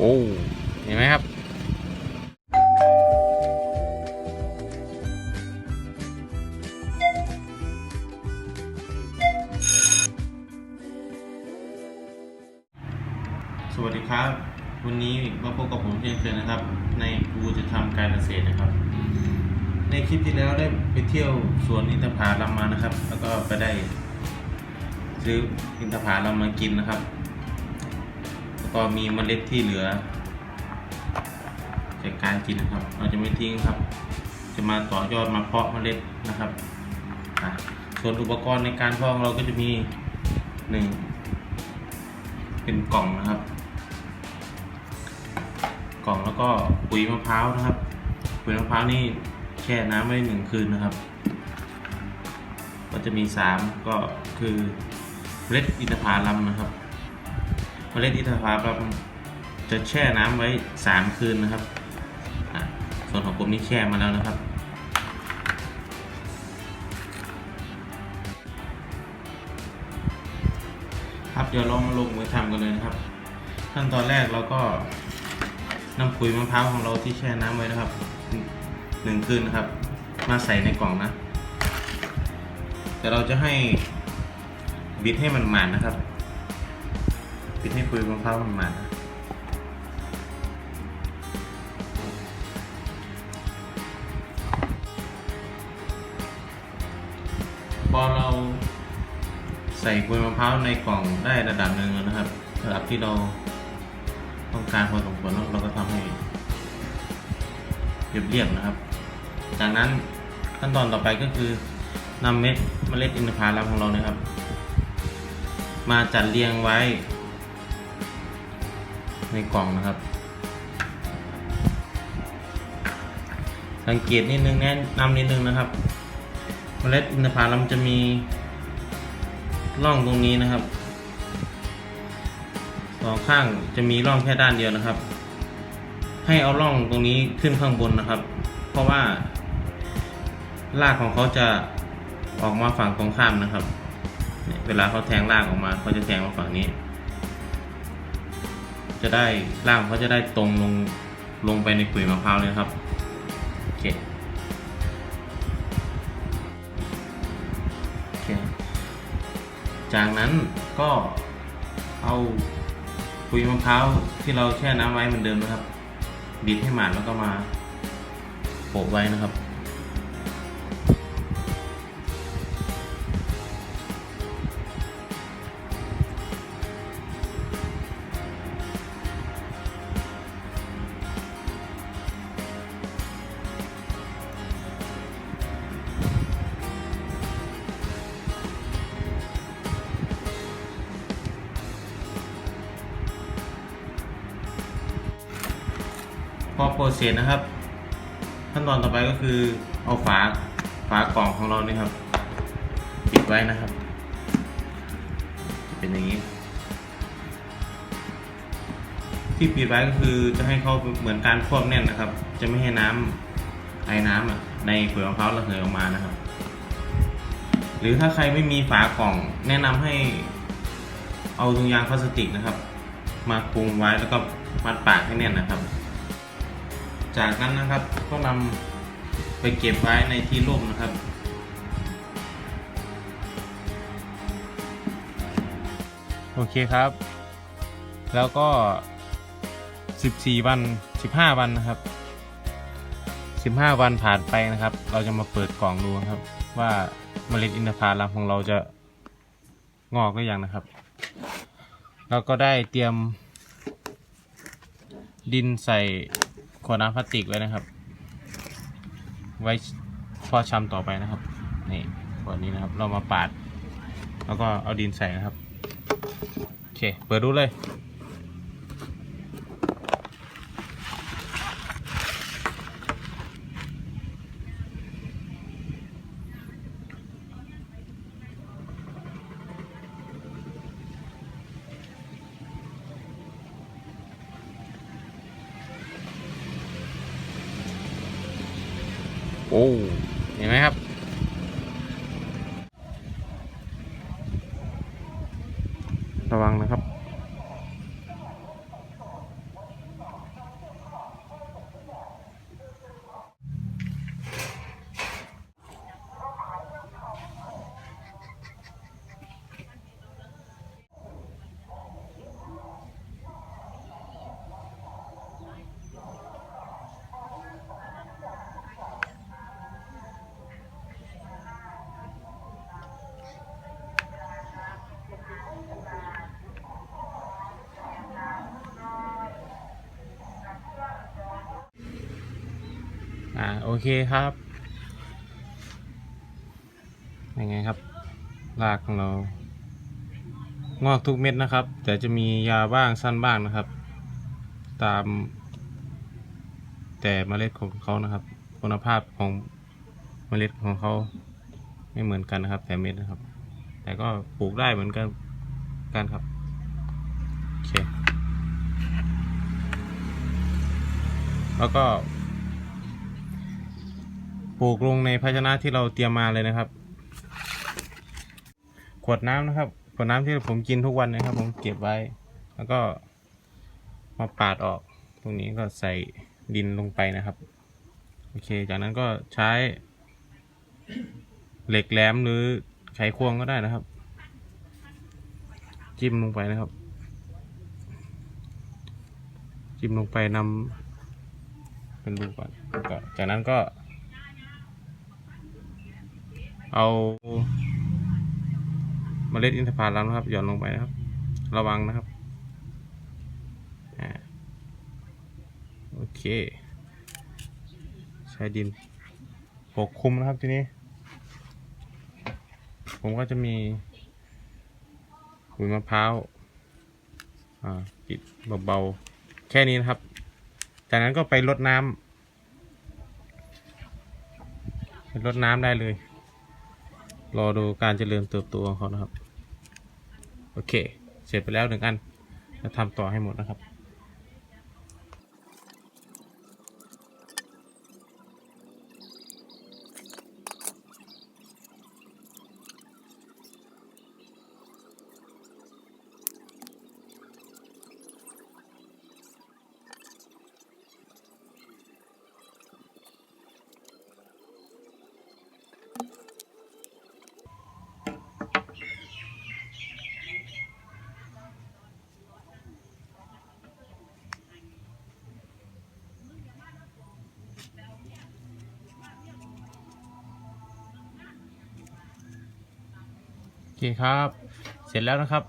โอ้เห็นไหมครับสวัสดีครับ วันนี้มาพบกับผมเช่นเคยนะครับ ในกูจะทำการเกษตรนะครับ ในคลิปที่แล้วได้ไปเที่ยวสวนอินทผลัมมานะครับ แล้วก็ไปได้ซื้ออินทผลัมมากินนะครับ ก็มีเมล็ดที่เหลือจากการกินนะครับ เราจะไม่ทิ้งครับ จะมาต่อยอดมาเพาะเมล็ดนะครับส่วนอุปกรณ์ในการเพาะของเราก็จะมีหนึ่งเป็นกล่องนะครับ กล่องแล้วก็ปุ๋ยมะพร้าวนะครับ ปุ๋ยมะพร้าวนี่แช่น้ำไว้หนึ่งคืนนะครับ ก็จะมีสามก็คือเมล็ดอินทผลัมนะครับ เมล็ดอินทผลัมจะแช่น้ำไว้สามคืนนะครับ ส่วนของผมนี่แช่มาแล้วนะครับ ครับเดี๋ยวเรามาลงมือทำกันเลยนะครับ ขั้นตอนแรกเราก็นำปุ๋ยมะพร้าวของเราที่แช่น้ำไว้นะครับหนึ่งคืนนะครับ มาใส่ในกล่องนะ แต่เราจะให้บิดให้มันหมาดนะครับิดให้ปุ๋ยมะพร้าวมันมาพอเราใส่ปุ๋ยมะพร้าวในกล่องได้ระดับหนึ่งแล้วนะครับ ระดับที่เราต้องการพอสมควรแล้วเราก็ทำให้เรียบๆนะครับ จากนั้นขั้นตอนต่อไปก็คือนำเม็ดเมล็ดอินทผลัมของเรานะครับ มาจัดเรียงไว้ ในกล่องนะครับ สังเกตนิดนึงแนะนำนิดนึงนะครับเมล็ดอินทผลัมจะมีร่องตรงนี้นะครับสองข้างจะมีร่องแค่ด้านเดียวนะครับ ให้เอาร่องตรงนี้ขึ้นข้างบนนะครับ เพราะว่ารากของเขาจะออกมาฝั่งตรงข้ามนะครับเนี่ยเวลาเขาแทงรากออกมาเขาจะแทงมาฝั่งนี้ จะได้รางเขาจะได้ตรงลงลงไปในปุ๋ยมะพร้าวเลยครับโอเคโอเค จากนั้นก็เอาปุ๋ยมะพร้าวที่เราแช่น้ำไว้เหมือนเดิมนะครับ บีบให้หมาดแล้วก็มาโปะไว้นะครับ พอโปรเซสนะครับ ขั้นตอนต่อไปก็คือเอาฝาฝากล่องของเรานี่ครับ ปิดไว้นะครับ จะเป็นอย่างนี้ ที่ปิดไว้ก็คือจะให้เขาเหมือนการควบแน่นนะครับ จะไม่ให้น้ำไอ้น้ำอะในปุ๋ยมะพร้าวระเหยออกมานะครับ หรือถ้าใครไม่มีฝากล่องแนะนำให้เอาถุงยางพลาสติกนะครับ มาคลุมไว้แล้วก็มัดปากให้แน่นนะครับ จากนั้นนะครับก็นำไปเก็บไว้ในที่ร่มนะครับ โอเคครับ แล้วก็ 14 วัน 15 วันนะครับ 15 วันผ่านไปนะครับ เราจะมาเปิดกล่องดูครับ ว่าเมล็ดอินทผลัมของเราจะงอกหรือยังนะครับ เราก็ได้เตรียมดินใส่ ขวดน้ำพลาสติกไว้นะครับ ไว้เพอชำต่อไปนะครับ นี่ขวดนี้นะครับ เรามาปาด แล้วก็เอาดินใส่นะครับ โอเค เปิดดูเลย โอ้เห็นไหมครับ โอเคครับยังไงครับ รากของเรา งอกทุกเม็ดนะครับ แต่จะมียาวบ้างสั้นบ้างนะครับ ตาม แต่เมล็ดของเขานะครับ คุณภาพของเมล็ดของเขาไม่เหมือนกันนะครับ แต่เม็ดนะครับ แต่ก็ปลูกได้เหมือนกันกันครับโอเคแล้วก็ ปลูกลงในภาชนะที่เราเตรียมมาเลยนะครับ ขวดน้ำนะครับขวดน้ำที่ผมกินทุกวันนะครับ ผมเก็บไว้ แล้วก็มาปาดออก ตรงนี้ก็ใส่ดินลงไปนะครับ โอเค จากนั้นก็ใช้ เหล็กแหลมหรือไขควงก็ได้นะครับ จิ้มลงไปนะครับ จิ้มลงไปนำเป็นรูก่อนจากนั้นก็ เอาเมล็ดอินทผลัมนะครับ หย่อนลงไปนะครับ ระวังนะครับโอเค ใช้ดินปกคลุมนะครับทีนี้ ผมก็จะมีขุยมะพร้าวอ่าปิดเบาๆ แค่นี้นะครับ จากนั้นก็ไปรดน้ำไปรดน้ำได้เลย รอดูการเจริญเติบโตของเขานะครับ โอเค เสร็จไปแล้วหนึ่งอันจะทำต่อให้หมดนะครับ โอเคครับ เสร็จแล้วนะครับ